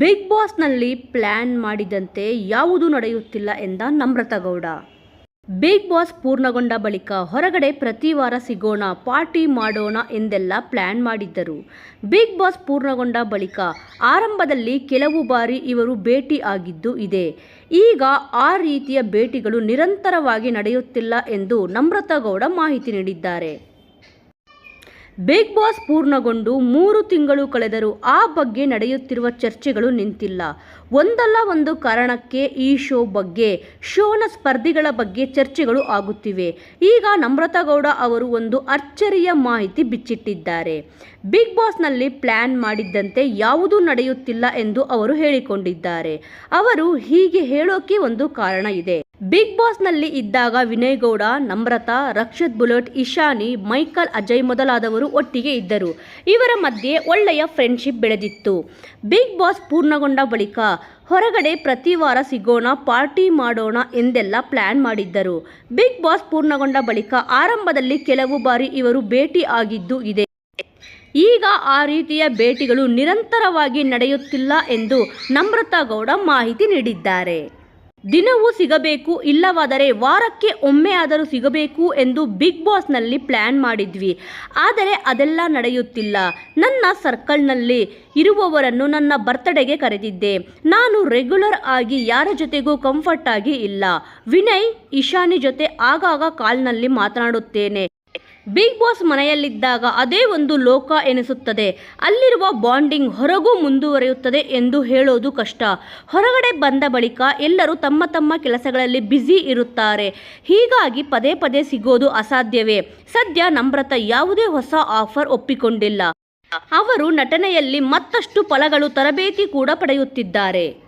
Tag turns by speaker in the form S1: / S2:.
S1: Big ಬಾಸ್ನಲ್ಲಿ plan ಮಾಡಿದಂತೆ ಯಾವುದೂ ನಡೆಯುತ್ತಿಲ್ಲ ಎಂದ ನಮ್ರತ ಗೌಡ ಬಿಗ್ ಬಾಸ್ ಪೂರ್ಣಗೊಂಡ ಬಳಿಕ ಹೊರಗಡೆ ಪ್ರತಿ ವಾರ ಸಿಗೋಣ, ಪಾರ್ಟಿ ಮಾಡೋಣ ಎಂದೆಲ್ಲ ಪ್ಲ್ಯಾನ್ ಮಾಡಿದ್ದರು. ಬಿಗ್ ಬಾಸ್ ಪೂರ್ಣಗೊಂಡ ಬಳಿಕ ಆರಂಭದಲ್ಲಿ ಕೆಲವು ಬಾರಿ ಇವರು ಭೇಟಿ ಆಗಿದ್ದು ಇದೆ. ಈಗ ಆ ರೀತಿಯ ಭೇಟಿಗಳು ನಿರಂತರವಾಗಿ ನಡೆಯುತ್ತಿಲ್ಲ ಎಂದು ನಮ್ರತಾ ಗೌಡ ಮಾಹಿತಿ ನೀಡಿದ್ದಾರೆ. ಬಿಗ್ ಬಾಸ್ ಪೂರ್ಣಗೊಂಡು ಮೂರು ತಿಂಗಳು ಕಳೆದರೂ ಆ ಬಗ್ಗೆ ನಡೆಯುತ್ತಿರುವ ಚರ್ಚೆಗಳು ನಿಂತಿಲ್ಲ. ಒಂದಲ್ಲ ಒಂದು ಕಾರಣಕ್ಕೆ ಈ ಶೋ ಬಗ್ಗೆ, ಶೋನ ಸ್ಪರ್ಧಿಗಳ ಬಗ್ಗೆ ಚರ್ಚೆಗಳು ಆಗುತ್ತಿವೆ. ಈಗ ನಮ್ರತಾ ಗೌಡ ಅವರು ಒಂದು ಅಚ್ಚರಿಯ ಮಾಹಿತಿ ಬಿಚ್ಚಿಟ್ಟಿದ್ದಾರೆ. ಬಿಗ್ ಬಾಸ್ನಲ್ಲಿ ಪ್ಲ್ಯಾನ್ ಮಾಡಿದ್ದಂತೆ ಯಾವುದೂ ನಡೆಯುತ್ತಿಲ್ಲ ಎಂದು ಅವರು ಹೇಳಿಕೊಂಡಿದ್ದಾರೆ. ಅವರು ಹೀಗೆ ಹೇಳೋಕೆ ಒಂದು ಕಾರಣ ಇದೆ. ಬಿಗ್ ಬಾಸ್ನಲ್ಲಿ ಇದ್ದಾಗ ವಿನಯ್ ಗೌಡ ನಮ್ರತಾ, ರಕ್ಷತ್ ಬುಲೆಟ್, ಇಶಾನಿ, ಮೈಕಲ್ ಅಜಯ್ ಮೊದಲಾದವರು ಒಟ್ಟಿಗೆ ಇದ್ದರು. ಇವರ ಮಧ್ಯೆ ಒಳ್ಳೆಯ ಫ್ರೆಂಡ್ಶಿಪ್ ಬೆಳೆದಿತ್ತು. ಬಿಗ್ ಬಾಸ್ ಪೂರ್ಣಗೊಂಡ ಬಳಿಕ ಹೊರಗಡೆ ಪ್ರತಿ ವಾರ ಸಿಗೋಣ, ಪಾರ್ಟಿ ಮಾಡೋಣ ಎಂದೆಲ್ಲ ಪ್ಲ್ಯಾನ್ ಮಾಡಿದ್ದರು. ಬಿಗ್ ಬಾಸ್ ಪೂರ್ಣಗೊಂಡ ಬಳಿಕ ಆರಂಭದಲ್ಲಿ ಕೆಲವು ಬಾರಿ ಇವರು ಭೇಟಿ ಆಗಿದ್ದು ಇದೆ. ಈಗ ಆ ರೀತಿಯ ಭೇಟಿಗಳು ನಿರಂತರವಾಗಿ ನಡೆಯುತ್ತಿಲ್ಲ ಎಂದು ನಮ್ರತಾ ಗೌಡ ಮಾಹಿತಿ ನೀಡಿದ್ದಾರೆ. ದಿನವೂ ಸಿಗಬೇಕು, ಇಲ್ಲವಾದರೆ ವಾರಕ್ಕೆ ಒಮ್ಮೆ ಆದರೂ ಸಿಗಬೇಕು ಎಂದು ಬಿಗ್ ಬಾಸ್ನಲ್ಲಿ ಪ್ಲ್ಯಾನ್ ಮಾಡಿದ್ವಿ. ಆದರೆ ಅದೆಲ್ಲ ನಡೆಯುತ್ತಿಲ್ಲ. ನನ್ನ ಸರ್ಕಲ್ನಲ್ಲಿ ಇರುವವರನ್ನು ನನ್ನ ಬರ್ತ್ಡೇಗೆ ಕರೆದಿದ್ದೆ. ನಾನು ರೆಗ್ಯುಲರ್ ಆಗಿ ಯಾರ ಜೊತೆಗೂ ಕಂಫರ್ಟ್ ಆಗಿ ಇಲ್ಲ. ವಿನಯ್, ಇಶಾನಿ ಜೊತೆ ಆಗಾಗ ಕಾಲ್ನಲ್ಲಿ ಮಾತನಾಡುತ್ತೇನೆ. ಬಿಗ್ ಬಾಸ್ ಮನೆಯಲ್ಲಿದ್ದಾಗ ಅದೇ ಒಂದು ಲೋಕ ಎನಿಸುತ್ತದೆ. ಅಲ್ಲಿರುವ ಬಾಂಡಿಂಗ್ ಹೊರಗೂ ಮುಂದುವರಿಯುತ್ತದೆ ಎಂದು ಹೇಳೋದು ಕಷ್ಟ. ಹೊರಗಡೆ ಬಂದ ಬಳಿಕ ಎಲ್ಲರೂ ತಮ್ಮ ತಮ್ಮ ಕೆಲಸಗಳಲ್ಲಿ ಬ್ಯುಸಿ ಇರುತ್ತಾರೆ. ಹೀಗಾಗಿ ಪದೇ ಪದೇ ಸಿಗೋದು ಅಸಾಧ್ಯವೇ. ಸದ್ಯ ನಮ್ರತ ಯಾವುದೇ ಹೊಸ ಆಫರ್ ಒಪ್ಪಿಕೊಂಡಿಲ್ಲ. ಅವರು ನಟನೆಯಲ್ಲಿ ಮತ್ತಷ್ಟು ಫಲಗಳು ತರಬೇತಿ ಕೂಡ ಪಡೆಯುತ್ತಿದ್ದಾರೆ.